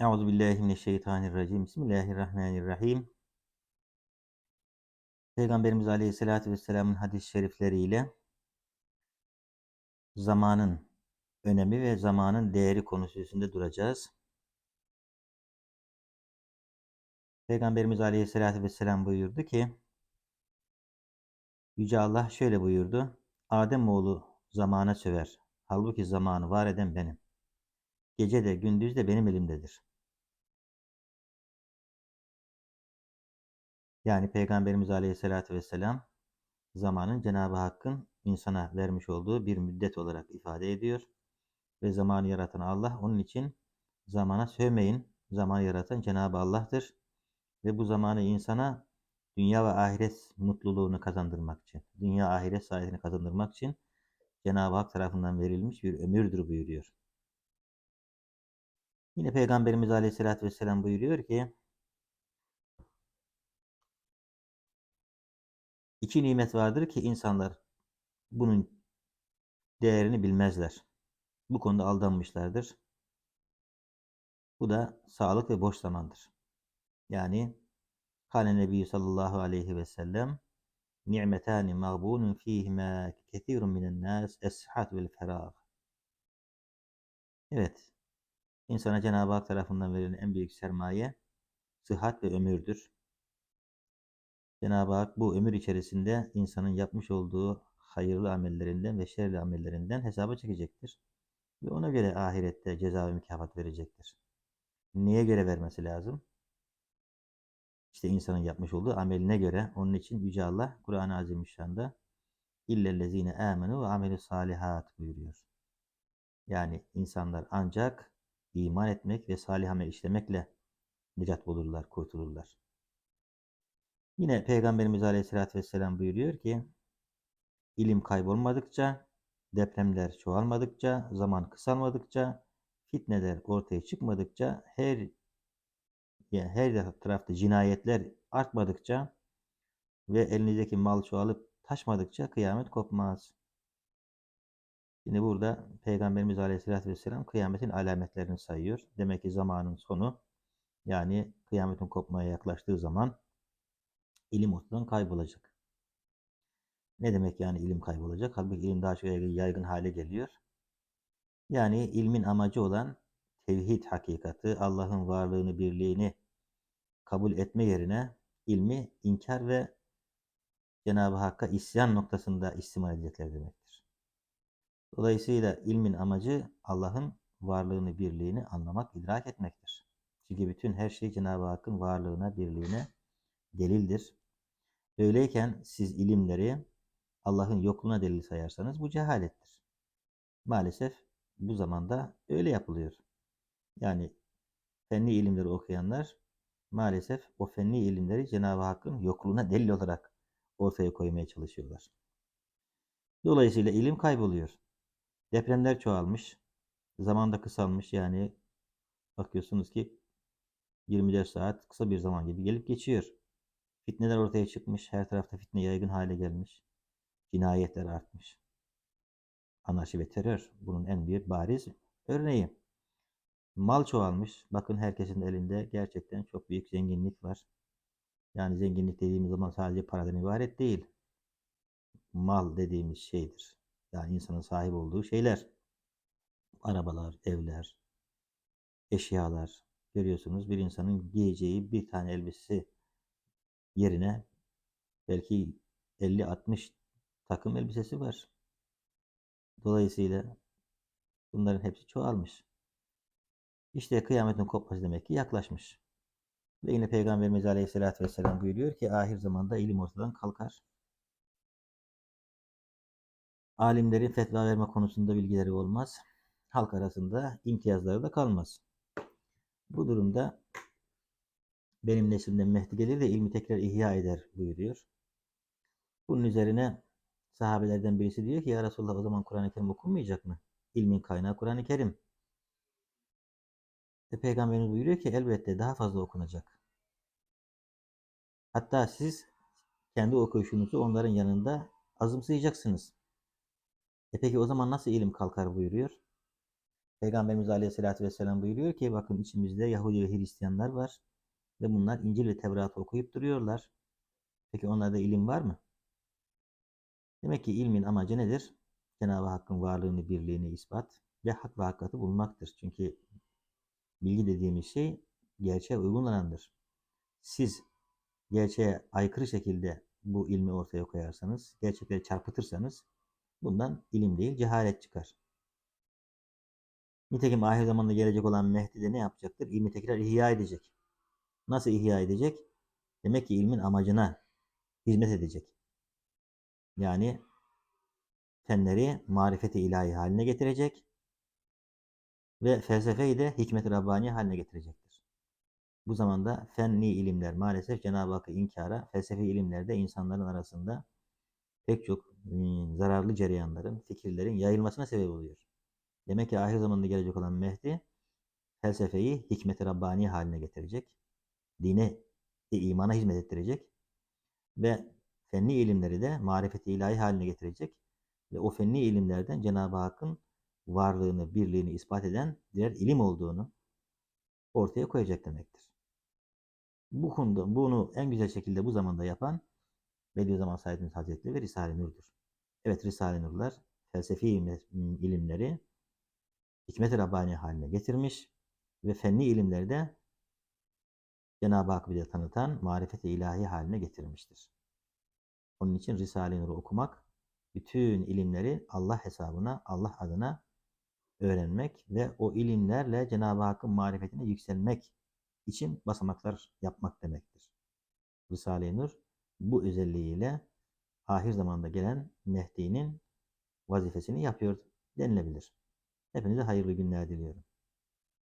Euzu billahi mineşşeytanirracim. Bismillahirrahmanirrahim. Peygamberimiz Aleyhisselatü Vesselam'ın hadis-i şerifleriyle zamanın önemi ve zamanın değeri konusu üstünde duracağız. Peygamberimiz Aleyhisselatü Vesselam buyurdu ki, Yüce Allah şöyle buyurdu, Adem oğlu zamana söver. Halbuki zamanı var eden benim. Gece de gündüz de benim elimdedir. Yani Peygamberimiz Aleyhisselatü Vesselam zamanın Cenab-ı Hakk'ın insana vermiş olduğu bir müddet olarak ifade ediyor. Ve zamanı yaratan Allah onun için zamana sövmeyin. Zamanı yaratan Cenab-ı Allah'tır. Ve bu zamanı insana dünya ve ahiret mutluluğunu kazandırmak için, dünya ahiret saadetini kazandırmak için Cenab-ı Hak tarafından verilmiş bir ömürdür buyuruyor. Yine Peygamberimiz Aleyhisselatü Vesselam buyuruyor ki İki nimet vardır ki insanlar bunun değerini bilmezler. Bu konuda aldanmışlardır. Bu da sağlık ve boş zamandır. Yani Kâne Nebi sallallahu aleyhi ve sellem ni'metâni mağbûnun fîhimâ kethîrun minen nâs eshat vel ferâg. Evet. İnsana Cenab-ı Hak tarafından verilen en büyük sermaye sıhhat ve ömürdür. Cenab-ı Hak bu ömür içerisinde insanın yapmış olduğu hayırlı amellerinden ve şerli amellerinden hesaba çekecektir. Ve ona göre ahirette ceza ve mükafat verecektir. Neye göre vermesi lazım? İşte insanın yapmış olduğu ameline göre. Onun için Yüce Allah Kur'an-ı Azimüşşan'da illellezine amenu ve amelü salihat buyuruyor. Yani insanlar ancak iman etmek ve salih amel işlemekle necat bulurlar, kurtulurlar. Yine Peygamberimiz Aleyhisselatü Vesselam buyuruyor ki ilim kaybolmadıkça, depremler çoğalmadıkça, zaman kısalmadıkça, fitneler ortaya çıkmadıkça, her yani her tarafta cinayetler artmadıkça ve elinizdeki mal çoğalıp taşmadıkça kıyamet kopmaz. Şimdi burada Peygamberimiz Aleyhisselatü Vesselam kıyametin alametlerini sayıyor. Demek ki zamanın sonu yani kıyametin kopmaya yaklaştığı zaman ilim ortadan kaybolacak. Ne demek yani ilim kaybolacak? Halbuki ilim daha çok yaygın hale geliyor. Yani ilmin amacı olan tevhid hakikati, Allah'ın varlığını, birliğini kabul etme yerine ilmi inkar ve Cenab-ı Hakk'a isyan noktasında istimal edecekler demektir. Dolayısıyla ilmin amacı Allah'ın varlığını, birliğini anlamak, idrak etmektir. Çünkü bütün her şey Cenab-ı Hakk'ın varlığına, birliğine delildir. Öyleyken siz ilimleri Allah'ın yokluğuna delil sayarsanız bu cehalettir. Maalesef bu zamanda öyle yapılıyor. Yani fenli ilimleri okuyanlar maalesef o fenli ilimleri Cenab-ı Hakk'ın yokluğuna delil olarak ortaya koymaya çalışıyorlar. Dolayısıyla ilim kayboluyor. Depremler çoğalmış. Zamanda kısalmış yani bakıyorsunuz ki 24 saat kısa bir zaman gibi gelip geçiyor. Fitneler ortaya çıkmış. Her tarafta fitne yaygın hale gelmiş. Cinayetler artmış. Anarşi ve terör bunun en büyük bariz örneği. Mal çoğalmış. Bakın herkesin elinde gerçekten çok büyük zenginlik var. Yani zenginlik dediğimiz zaman sadece paradan ibaret değil. Mal dediğimiz şeydir. Yani insanın sahip olduğu şeyler. Arabalar, evler, eşyalar. Görüyorsunuz bir insanın giyeceği bir tane elbisesi yerine belki 50-60 takım elbisesi var. Dolayısıyla bunların hepsi çoğalmış. İşte kıyametin kopması demek ki yaklaşmış. Ve yine Peygamberimiz Aleyhisselatü Vesselam buyuruyor ki ahir zamanda ilim ortadan kalkar. Alimlerin fetva verme konusunda bilgileri olmaz. Halk arasında imtiyazları da kalmaz. Bu durumda benim neslimden Mehdi gelir de ilmi tekrar ihya eder buyuruyor. Bunun üzerine sahabelerden birisi diyor ki ya Resulallah o zaman Kur'an-ı Kerim okunmayacak mı? İlmin kaynağı Kur'an-ı Kerim. Ve Peygamberimiz buyuruyor ki elbette daha fazla okunacak. Hatta siz kendi okuyuşunuzu onların yanında azımsayacaksınız. E peki o zaman nasıl ilim kalkar buyuruyor? Peygamberimiz Aleyhisselatü Vesselam buyuruyor ki bakın içimizde Yahudi ve Hristiyanlar var ve bunlar İncil ve Tevrat'ı okuyup duruyorlar. Peki onlarda ilim var mı? Demek ki ilmin amacı nedir? Cenab-ı Hakk'ın varlığını, birliğini ispat ve hak ve hakikati bulmaktır. Çünkü bilgi dediğimiz şey gerçeğe uygulanandır. Siz gerçeğe aykırı şekilde bu ilmi ortaya koyarsanız, gerçekleri çarpıtırsanız bundan ilim değil cehalet çıkar. Nitekim ahir zamanda gelecek olan Mehdi de ne yapacaktır? İlmi tekrar ihya edecek. Nasıl ihya edecek? Demek ki ilmin amacına hizmet edecek. Yani fenleri marifeti ilahi haline getirecek ve felsefeyi de hikmet-i Rabbani haline getirecektir. Bu zamanda fenni ilimler maalesef Cenab-ı Hakk'ı inkara, felsefi ilimlerde insanların arasında pek çok ıı, zararlı cereyanların, fikirlerin yayılmasına sebep oluyor. Demek ki ahir zamanda gelecek olan Mehdi felsefeyi hikmet-i Rabbani haline getirecek. Dine ve imana hizmet ettirecek. Ve fenni ilimleri de marifeti ilahi haline getirecek. Ve o fenni ilimlerden Cenab-ı Hakk'ın varlığını, birliğini ispat eden birer ilim olduğunu ortaya koyacak demektir. Bu konuda bunu en güzel şekilde bu zamanda yapan Bediüzzaman Said Hazretleri ve Risale-i Nur'dur. Evet Risale-i Nur'lar felsefi ilimleri hikmet-i Rabbani haline getirmiş ve fenni ilimleri de Cenab-ı Hakk'ı bize tanıtan marifet-i ilahi haline getirmiştir. Onun için Risale-i Nur'u okumak, bütün ilimleri Allah hesabına, Allah adına öğrenmek ve o ilimlerle Cenab-ı Hakk'ın marifetine yükselmek için basamaklar yapmak demektir. Risale-i Nur bu özelliğiyle ahir zamanda gelen Mehdi'nin vazifesini yapıyor denilebilir. Hepinize hayırlı günler diliyorum.